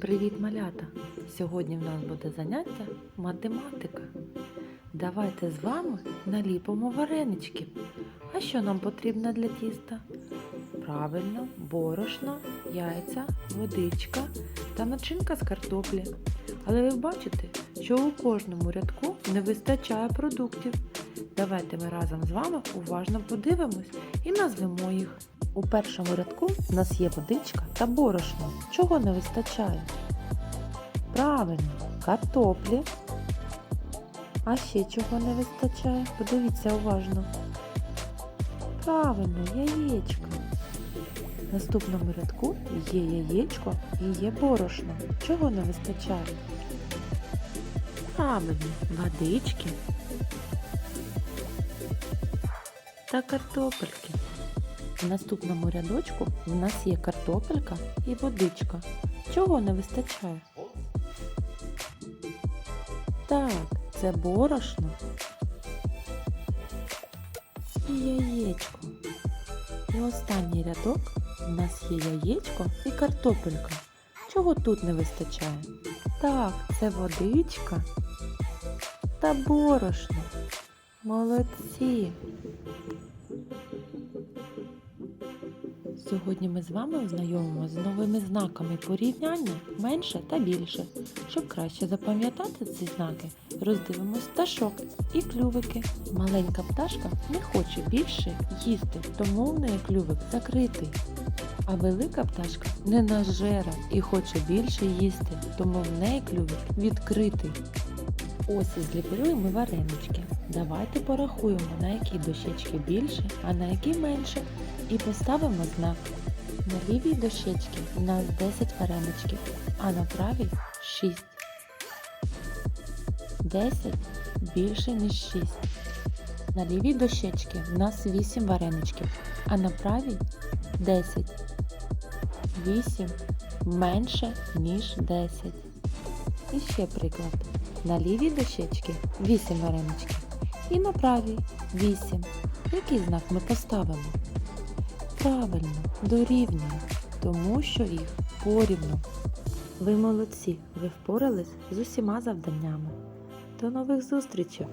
Привіт, малята! Сьогодні в нас буде заняття математика. Давайте з вами наліпимо варенички. А що нам потрібно для тіста? Правильно, борошно, яйця, водичка та начинка з картоплі. Але ви бачите, що у кожному рядку не вистачає продуктів. Давайте ми разом з вами уважно подивимось і назвемо їх. У першому рядку в нас є водичка та борошно. Чого не вистачає? Правильно, картоплі. А ще чого не вистачає? Подивіться уважно. Правильно, яєчко. Наступному рядку є яєчко і є борошно. Чого не вистачає? Правильно, водички та картопельки. В наступному рядочку в нас є картопелька і водичка. Чого не вистачає? Так, це борошно і яєчко. І останній рядок в нас є яєчко і картопелька. Чого тут не вистачає? Так, це водичка та борошно. Молодці! Сьогодні ми з вами ознайомимося з новими знаками порівняння менше та більше. Щоб краще запам'ятати ці знаки, роздивимось пташок і клювики. Маленька пташка не хоче більше їсти, тому в неї клювик закритий. А велика пташка не нажера і хоче більше їсти, тому в неї клювик відкритий. Ось і зліпили ми варенички. Давайте порахуємо, на які дощечки більше, а на які менше. І поставимо знак. На лівій дощечці у нас 10 вареничків, а на правій 6. 10 більше, ніж 6. На лівій дощечці у нас 8 вареничків, а на правій 10. 8 менше, ніж 10. І ще приклад. На лівій дощечці 8 вареничків і на правій 8. Який знак ми поставимо? Правильно, дорівнює, тому що їх порівну. Ви молодці, ви впорались з усіма завданнями. До нових зустрічей!